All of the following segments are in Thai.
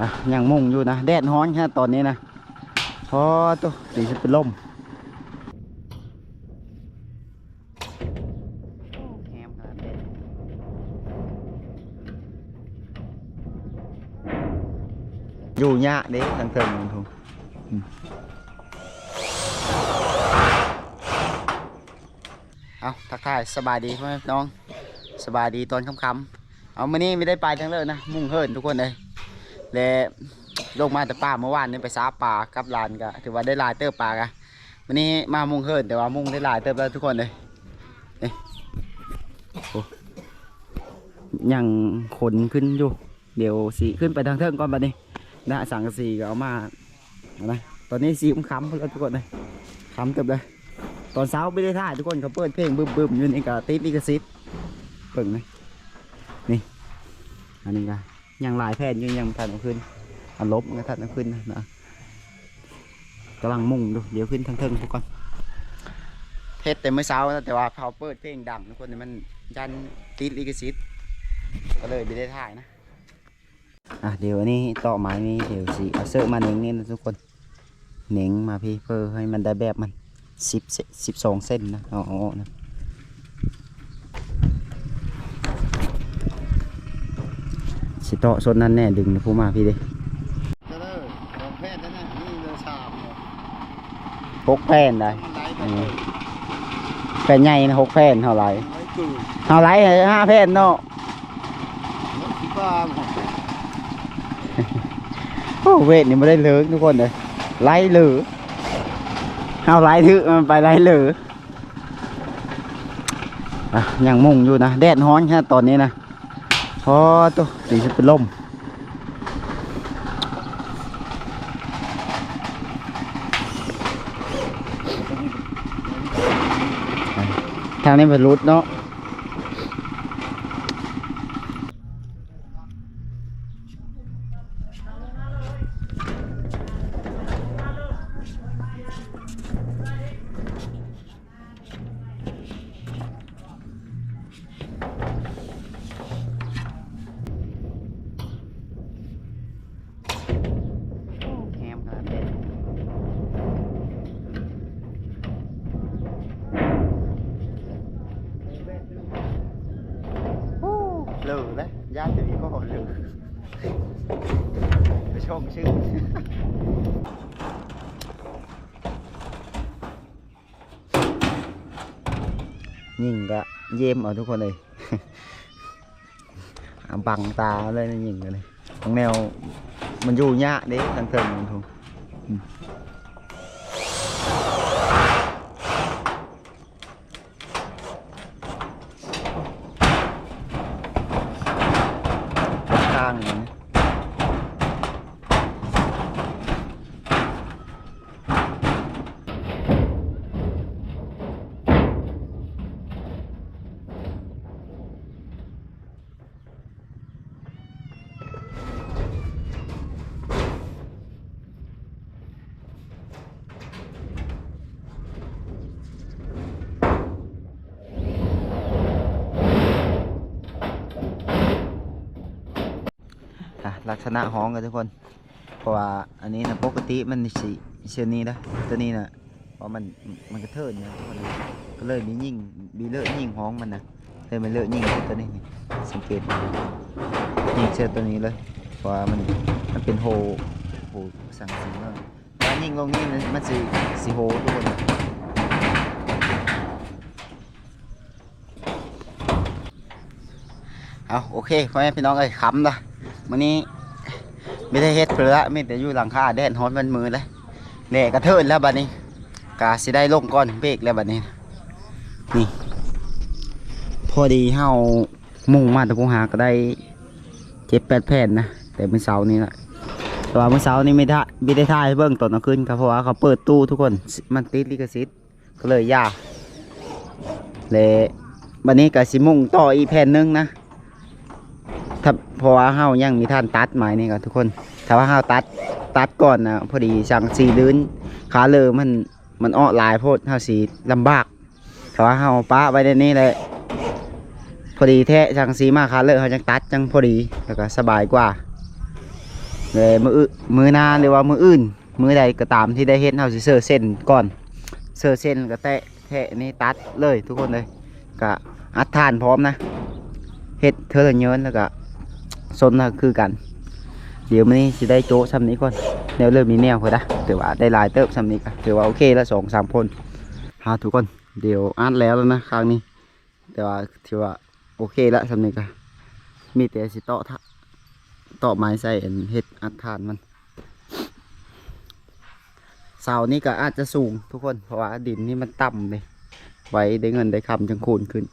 อะยังมุ่งอยู่นะ แดดร้อนแค่ตอนนี้นะพอตัวสีจะเป็นลมแฮมขนาดนี้อยู่ยากเด้ทางเทิงมันทุกเอาทักทายสบายดีพ่อแม่น้อง สบายดีตอนค่ำๆเอามื่อนี้ไม่ได้ไปทั้งเลยนะ มุ่งเฮิรนทุกคนเลย และลงมาแต่ป่าเมื่อวานนี้ไปซาป่ากับลานก็ถือว่าได้ลายเติบป่ากะวันนี้มามุ่งเฮิรนแต่ว่ามุ่งได้ลายเติบแล้วทุกคนเลยนี่โอ้ยังขนขึ้นอยู่ เดี๋ยวสีขึ้นไปทางเทิงก่อนบัดนี้นะสังกะสีก็เอามานะตอนนี้สีมันค้ำแล้วทุกคนเลยค้ำเติบเลยตอนเช้าไม่ได้ท่าทุกคนเขาเปิดเพลงบึ้มบึ้มๆอยู่นี่ก็ติดลิขสิทธิ์เปิ่งเลยนี่อันนี้ก็ ยังหลายแผ่นอยู่ยังทันเอาขึ้นอันลบก็ทันเอาขึ้นนะนะกำลังมุ่งดูเดี๋ยวขึ้นทางเทิงทุกคนเทศแต่เมื่อเช้านะแต่ว่าเขาเปิดเพลงดังทุกคนนี่มันยันติดลิขสิทธิ์ก็เลยไม่ได้ถ่ายนะอะเดี๋ยวอันนี้ต่อไม้นี้เดี๋ยวสิเอาเสื้อมาเน่งนี่นะทุกคนเน่งมาพี่เพื่อให้มันได้แบบมันสิบสิบสองเส้นนะเอาเอาเอานะ สิโตะส่วนนั้นแน่ดึงนะผู้มาพี่ดิเจริญของแพทย์นั่นน่ะนี่เรือชามเนาะหกแผ่นได้มันไหลไปอืเลมยแผ่นใหญ่นะหกแผ่นเท่าไหรไว้กูเท่าไหรห้าแผ่นเนาะรถที่บ้านของโอ้เวทนี่ไม่ได้เลิกทุกคนเลยไล่เหลือเท่าไหรถือมันไปไล่เหลืออะยังมุ่งอยู่นะแดดร้อนแค่ตอนนี้นะพ อตัวตีจะเป็นลมทางนี้เป็นรุดเนาะ ไปชมชื่อยิงก็เยี่ยมเอาทุกคนเลยบังตาเลยนะยิงกันเลยของแนวมันอยู่ยากเด้ทางเทิงทุก ลักษณะห้องกันทุกคน เพราะว่าอันนี้นะปกติมันสีเช่นนี้นะตัวนี้นะเพราะมันมันกระเทินนะทุกคนก็เลยมียิ่งมีเลอะยิ่งห้องมันนะเลยมันเลอะยิ่งตัวนี้สังเกตยิ่งเชือตัวนี้เลยเพราะว่ามันมันเป็นโฮโฮสังสีเลยถ้ายิ่งลงนี่มันมันสีสีโฮทุกคนเอาโอเคพ่อแม่พี่น้องเอ้ยค้ำละวันนี้ ไม่ได้เฮ็ดเพื่อไม่แต่อยู่หลังคาแดดฮ้อนมันมือเลยแหล่กระเทินแล้วบัดนี้กาสิได้ลงก้อนเบรกแล้วบัดนี้ นี่ พอดีเฮามุ่งมาตะกูหาก็ได้เจ็บแปดแผ่นนะแต่เมื่อเช้านี้ละแต่ว่าเมื่อเช้านี้ไม่ได้ไม่ได้ถ่ายให้เบิ่งตอนกลางคืนครับเพราะว่าเขาเปิดตู้ทุกคนมันติดลิขสิทธิ์ก็เลยยากเลยบัดนี้ก็สิมุ่งต่ออีแผ่นนึงนะ ถ้าเพราะว่าเฮายังมีท่านตัดไม้นี่ครับทุกคน ถ้าว่าเฮาตัดตัดก่อนนะพอดีสั่งสีลื่นขาเลยมันมันอ้อลายโพดเฮาสีลำบากถ้าว่าเฮาป้าไว้ในนี้เลยพอดีแท้สั่งสีมาขาเลยเฮาจังตัดจังพอดีแล้วก็สบายกว่าเลยมือมือหนาหรือว่ามืออื่น มือใดก็ตามที่ได้เฮ็ดเฮาสิเซอร์เส้นก่อนเซอร์เส้นก็แตะแทะนี่ตัดเลยทุกคนเลยก็อัดทานพร้อมนะเฮ็ดเทอละเยินแล้วก็ ซนคือกัน เดี๋ยวมื้อนี้สิได้โจ๊ะซ้ำนี้ก่อนแนวเริ่มมีแนวพุ่นะถือว่าได้ลายเติบซ้ำนี้ก็ถือว่าโอเคละสองสามคนหาทุกคนเดี๋ยวอัดแล้วแล้วนะครั้งนี้ แต่ว่าถือว่าโอเคละซ้ำนี้ก็มีแต่สิต่อทะต่อไม้ใส่เฮ็ดอัดทานมันเสานี่ก็อาจจะสูงทุกคนเพราะว่าดินนี่มันต่ำเลยไว้ได้เงินได้คำจังคูนขึ้น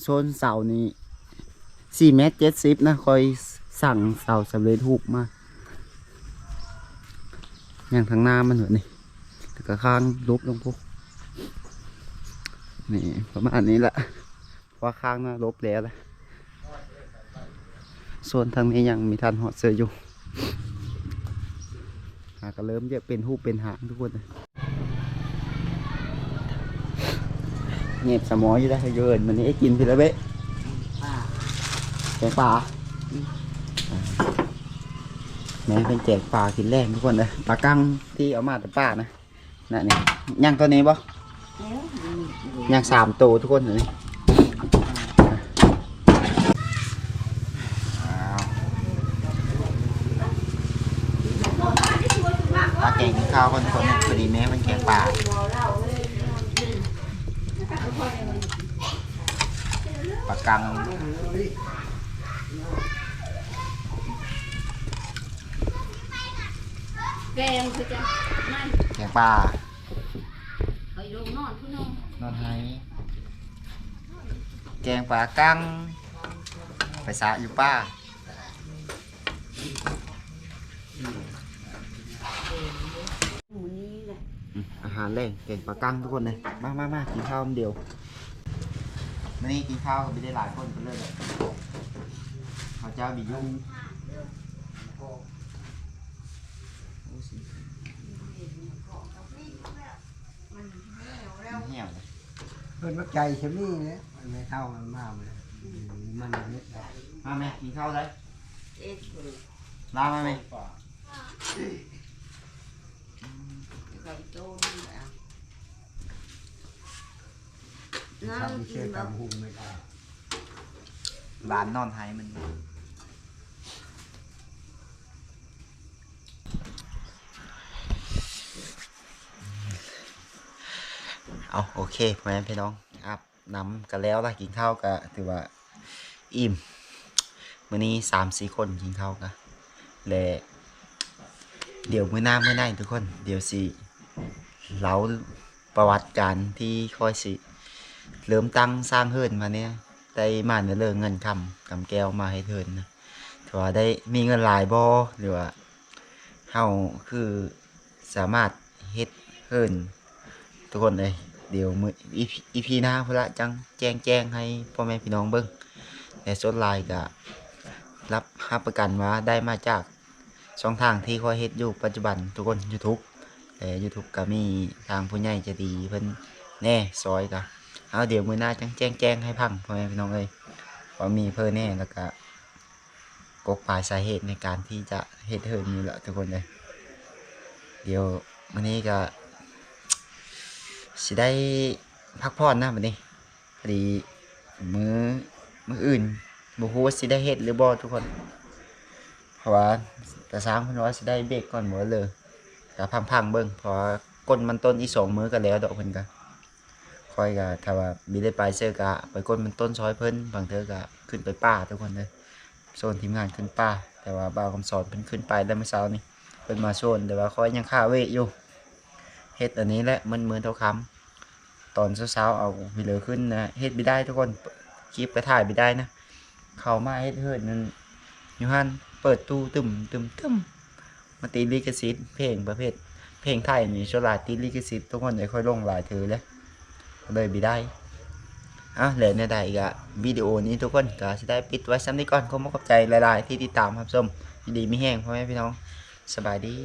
โซนเสานี้ สี่เมตรเจ็ดสิบนะคอยสั่งเสาสำเร็จรูปมาอย่างทางหน้ามันเหรอนี่แต่ก็ข้างลุบลงพวกนี่ประมาณนี้แหละว่าข้างน้าลบแล้วละส่วนทางนี้ยังมีทันหอดเสืออยู่หาก็เริ่มจะเป็นหูเป็นหางทุกคนเงียบสมออยู่ได้เยินมันนี้ไอ้กินพี่ละเบ๊ะ แกปลาแม่เป็นแจกปลากินแรกทุกคนเลยปลากั้งที่เอามาแต่ป้านะนั่นนี่ย่างตัวนี้ปะย่างสามตัวทุกคนเลยนี่อ้าวปลาแกงข้าวคนคนพอดีแม่มันแกงปลาปลากัง แกงคือจะไม่แกงปลาไปลงนอนพี่น้องนอนไห้แกงปลากังไปสระอยู่ป้าหมูนี้แหละอืมอาหารแรงแกงปลากังทุกคนเลยมามามากินข้าวมันเดียววันนี้กินข้าวกับไปได้หลายคนไปเลยเลยข้าวเจ้าบิยุ่งโอ้สิมันเหี่ยวเลย เพิ่นมักใจเช่นนี้เนี่ยมันไม่เท่ามันมากเลยมันเม็ดได้มาแม่กินข้าวเลยเอ็ดลามาแม่ใส่โต้นี่แหละน้ทำำเชื่กิอนแบบทำหุ่มไม่ได้ร้านนอนไทยมัน เอาโอเคแม่พี่น้องอาบน้ำกันแล้วละกินข้าวก็ถือว่าอิ่มมื้อนี้สามสี่คนกินข้าวกันและเดี๋ยวมื้อหน้ามื้อหน้าทุกคน เดี๋ยวสิเล่าประวัติการที่ค่อยสิเริ่มตั้งสร้างเฮิรนมาเนี่ยได้มาเนื้อเรื่องเงินคำกำแก้วมาให้เทินนะถือว่าได้มีเงินหลายบ่หรือว่าเฮาคือสามารถเฮ็ดเฮิรนทุกคนเลย เดี๋ยวมืออีพีหน้าพุ่นละจังแจ้งแจ้งให้พ่อแม่พี่น้องเบิ่งแต่ส่วนลายก็รับรับประกันว่าได้มาจากช่องทางที่ค่อยเฮ็ดอยู่ปัจจุบันทุกคน YouTube แต่ YouTube ก็มีทางผู้ใหญ่จะดีเพิ่นแน่ซอยก็เอาเดี๋ยวมือหน้าจังแจ้งแจ้งให้พังพ่อแม่พี่น้องเอ้ยว่ามีเพิ่นแน่แล้วก็กกปลายสาเหตุในการที่จะเฮ็ดเฮิรนนี่แหละทุกคนเลยเดี๋ยววันนี้ก็ สิได้พักผ่อนนะวันนี้พอดีมือมืออื่นบ่ฮู้สิได้เฮ็ดหรือบ่ทุกคน เพราะว่าแต่สร้างเพิ่นว่าสิได้เบรกก่อนหมดเลยก็พังๆเบิ่งเพราะก้นมันต้นอีสองมื้อก็แล้วดอกเพิ่นก็คอยก็ถ้าว่ามีได้ไปเสื้อกะไปก้นมันต้นซอยเพิ่นบางเทอก็ขึ้นไปป่าทุกคนเลยโซนทีมงานขึ้นป่าแต่ว่าบ่าวคำสอนเพิ่นขึ้นไปได้เมื่อเช้านี่เพิ่นมาโซนแต่ว่าคอยยังค่าเวทอยู่ ฮ็ดอันนี้แหละมันเหมือนเท่าคำตอนเช้าๆเอาวิเลอขึ้นนะเฮ็ดไม่ได้ทุกคนคลิปก็ถ่ายไม่ได้นะ เข้ามาเฮ็ดเฮิรนนั่นอยู่ฮันเปิดตู้ตึมตึมตึมมาตีลิขสิทธิ์เพลงประเภท เพลงไทยนี่ชลาตีลิขสิทธิ์ทุกคนเลยค่อยลงหลายถือเลยเลยบีได้อะเหลือในใดก็วิดีโอนี้ทุกคนก็จะได้ปิดไว้ซ้ำนี้ก่อนขอมขอบใจหลาย ๆ ที่ติดตามครับชมดีไม่แห้งพ่อแม่พี่น้องสบายดี